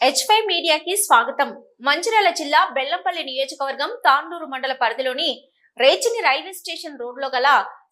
H five మీడియాకి స్వాగతం. మంచిర్యాల జిల్లా బెల్లంపల్లి నియోజకవర్గం తాండూరు మండల పరిధిలోని రేచిని రైల్వే స్టేషన్ రోడ్లో గల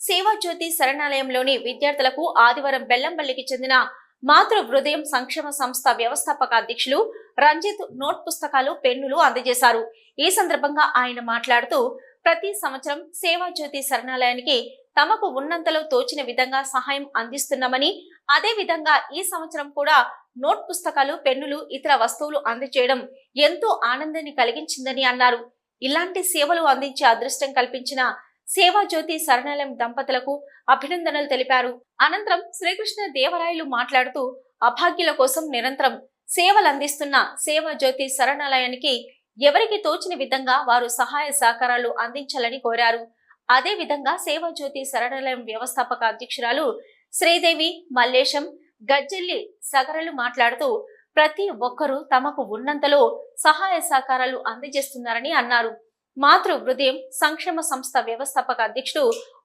సేవాజ్యోతి శరణాలయంలోని విద్యార్థులకు ఆదివారం బెల్లంపల్లికి చెందిన మాతృ హృదయం సంక్షేమ సంస్థ వ్యవస్థాపక అధ్యక్షులు రంజిత్ నోట్ పుస్తకాలు పెన్నులు అందజేశారు. ఈ సందర్భంగా ఆయన మాట్లాడుతూ ప్రతి సంవత్సరం సేవా జ్యోతి శరణాలయానికి తమకు ఉన్నంతలో తోచిన విధంగా సహాయం అందిస్తున్నామని అదే విధంగా ఈ సంవత్సరం కూడా నోట్ పుస్తకాలు పెన్నులు ఇతర వస్తువులు అందజేయడం ఎంతో ఆనందాన్ని కలిగించిందని అన్నారు. ఇలాంటి సేవలు అందించే అదృష్టం కల్పించిన సేవా జ్యోతి శరణాలయం దంపతులకు అభినందనలు తెలిపారు. అనంతరం శ్రీకృష్ణ దేవరాయలు మాట్లాడుతూ అభాగ్యుల కోసం నిరంతరం సేవలందిస్తున్న సేవాజ్యోతి సేవా జ్యోతి శరణాలయానికి ఎవరికి తోచిన విధంగా వారు సహాయ సహకారాలు అందించాలని కోరారు. అదే విధంగా సేవాజ్యోతి శరణాలయం వ్యవస్థాపక అధ్యక్షురాలు శ్రీదేవి మల్లేశం గజ్జెల్లి సగరలు మాట్లాడుతూ ప్రతి ఒక్కరూ తమకు ఉన్నంతలో సహాయ సహకారాలు అందజేస్తున్నారని అన్నారు. మాతృ హృదయం సంక్షేమ సంస్థ వ్యవస్థాపక అధ్యక్షుడు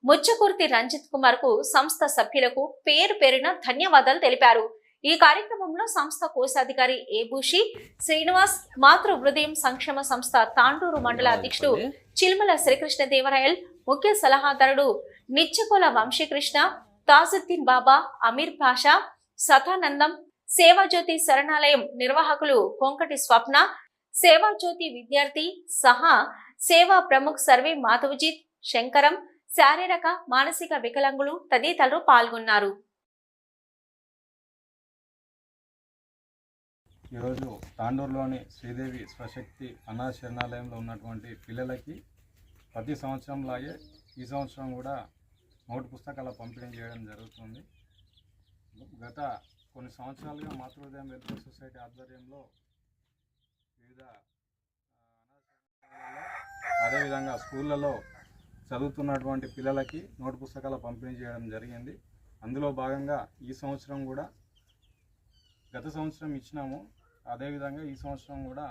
ముచ్చకుర్తి రంజిత్ కుమార్కు సంస్థ సభ్యులకు పేరు పేరున ధన్యవాదాలు తెలిపారు. ఈ కార్యక్రమంలో సంస్థ కోశాధికారి ఏబూషి శ్రీనివాస్ మాతృ హృదయం సంక్షేమ సంస్థ తాండూరు మండల అధ్యక్షుడు చిల్మల శ్రీకృష్ణ దేవరాయల్ ముఖ్య సలహాదారుడు నిత్యకొల వంశీకృష్ణ తాజుద్దీన్ బాబా అమీర్ పాషా సతానందం సేవాజ్యోతి శరణాలయం నిర్వాహకులు కొంకటి స్వప్న సేవాజ్యోతి విద్యార్థి సహా సేవా ప్రముఖ్ సర్వే మాధవజిత్ శంకరం శారీరక మానసిక వికలాంగులు తదితరులు పాల్గొన్నారు. ఈరోజు తాండూరులోని శ్రీదేవి స్వశక్తి అనాథ శరణాలయంలో ఉన్నటువంటి పిల్లలకి ప్రతి సంవత్సరం లాగే ఈ సంవత్సరం కూడా నోటు పుస్తకాల పంపిణీ చేయడం జరుగుతుంది. గత కొన్ని సంవత్సరాలుగా మాతృహృదయం వెల్ఫేర్ సొసైటీ ఆధ్వర్యంలో వివిధ అదేవిధంగా స్కూళ్ళలో చదువుతున్నటువంటి పిల్లలకి నోటు పుస్తకాల పంపిణీ చేయడం జరిగింది. అందులో భాగంగా ఈ సంవత్సరం కూడా గత సంవత్సరం ఇచ్చినాము. అదేవిధంగా ఈ సంవత్సరం కూడా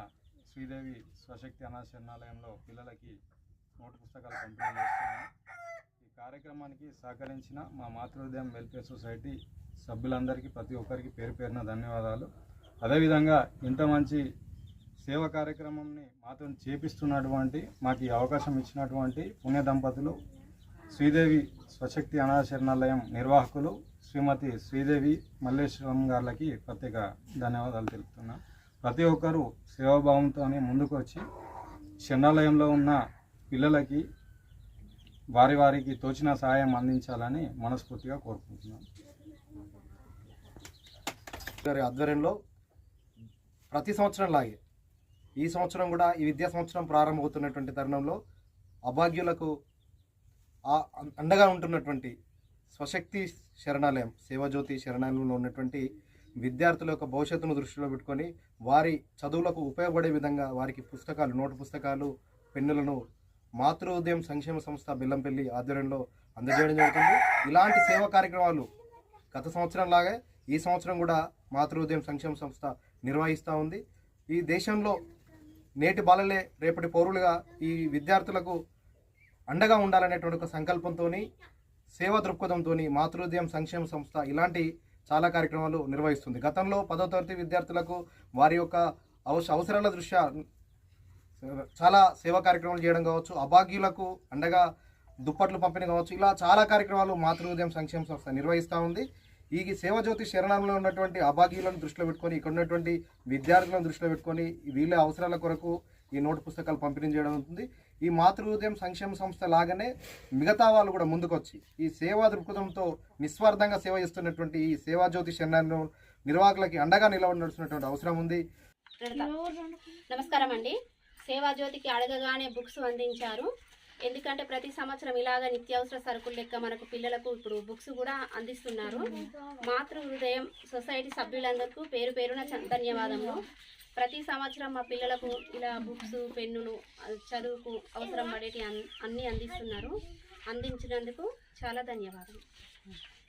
శ్రీదేవి స్వశక్తి అనాశరణాలయంలో పిల్లలకి నోటు పుస్తకాలు పంపిణీ చేస్తున్నాం. ఈ కార్యక్రమానికి సహకరించిన మా మాతృహృదయం వెల్ఫేర్ సొసైటీ సభ్యులందరికీ ప్రతి ఒక్కరికి పేరు పేరున ధన్యవాదాలు. అదేవిధంగా ఇంత మంచి సేవ కార్యక్రమంని మాతో చేపిస్తున్నటువంటి మాకు ఈ అవకాశం ఇచ్చినటువంటి పుణ్య దంపతులు శ్రీదేవి స్వశక్తి అనాశరణాలయం నిర్వాహకులు శ్రీమతి శ్రీదేవి మల్లేశ్వరం గారికి ప్రత్యేక ధన్యవాదాలు తెలుపుతున్నా. ప్రతి ఒక్కరూ సేవాభావంతో ముందుకు వచ్చి శరణాలయంలో ఉన్న పిల్లలకి వారి వారికి తోచిన సహాయం అందించాలని మనస్ఫూర్తిగా కోరుకుంటున్నాను గారి ఆధ్వర్యంలో ప్రతి సంవత్సరం లాగే ఈ సంవత్సరం కూడా ఈ విద్యా సంవత్సరం ప్రారంభమవుతున్నటువంటి తరుణంలో అభాగ్యులకు అండగా ఉంటున్నటువంటి స్వశక్తి శరణాలయం సేవాజ్యోతి శరణాలయంలో ఉన్నటువంటి విద్యార్థుల యొక్క భవిష్యత్తును దృష్టిలో పెట్టుకొని వారి చదువులకు ఉపయోగపడే విధంగా వారికి పుస్తకాలు నోటు పుస్తకాలు పెన్నులను మాతృదయం సంక్షేమ సంస్థ బెల్లంపల్లి ఆధ్వర్యంలో అందజేయడం జరుగుతుంది. ఇలాంటి సేవా కార్యక్రమాలు గత సంవత్సరం లాగే ఈ సంవత్సరం కూడా మాతృదయం సంక్షేమ సంస్థ నిర్వహిస్తూ ఉంది. ఈ దేశంలో నేటి బాలలే రేపటి పౌరులుగా ఈ విద్యార్థులకు అండగా ఉండాలనేటువంటి ఒక సంకల్పంతో సేవా దృక్పథంతో మాతృద్యం సంక్షేమ సంస్థ ఇలాంటి చాలా కార్యక్రమాలు నిర్వహిస్తుంది. గతంలో పదో తరగతి విద్యార్థులకు వారి యొక్క అవస అవసరాల దృష్ట్యా చాలా సేవా కార్యక్రమాలు చేయడం కావచ్చు అభాగ్యులకు అండగా దుప్పట్లు పంపిణీ కావచ్చు ఇలా చాలా కార్యక్రమాలు మాతృహృదయం సంక్షేమ సంస్థ నిర్వహిస్తూ ఉంది. ఈ సేవజ్యోతి శరణంలో ఉన్నటువంటి అభాగ్యులను దృష్టిలో పెట్టుకొని ఇక్కడ ఉన్నటువంటి విద్యార్థులను దృష్టిలో పెట్టుకొని వీళ్ళ అవసరాల కొరకు ఈ నోటు పుస్తకాలు పంపిణీ చేయడం ఉంటుంది ఈ మాతృహృదయం సంక్షేమ సంస్థ లాగానే మిగతా వాళ్ళు కూడా ముందుకొచ్చి ఈ సేవా దృక్పథంతో నిస్వార్థంగా సేవ చేస్తున్నటువంటి ఈ సేవాజ్యోతి శరణంలో నిర్వాహకులకి అండగా నిలబడినటువంటి అవసరం ఉంది. నమస్కారం అండి. సేవా జ్యోతికి అడగగానే బుక్స్ అందించారు. ఎందుకంటే ప్రతి సంవత్సరం ఇలాగ నిత్యావసర సరుకులు లెక్క మనకు పిల్లలకు ఇప్పుడు బుక్స్ కూడా అందిస్తున్నారు. మాతృ హృదయం సొసైటీ సభ్యులందరికీ పేరు పేరున ధన్యవాదములు. ప్రతి సంవత్సరం మా పిల్లలకు ఇలా బుక్స్ పెన్నులు చదువుకు అవసరం పడేటి అన్- అన్నీ అందిస్తున్నారు. అందించినందుకు చాలా ధన్యవాదాలు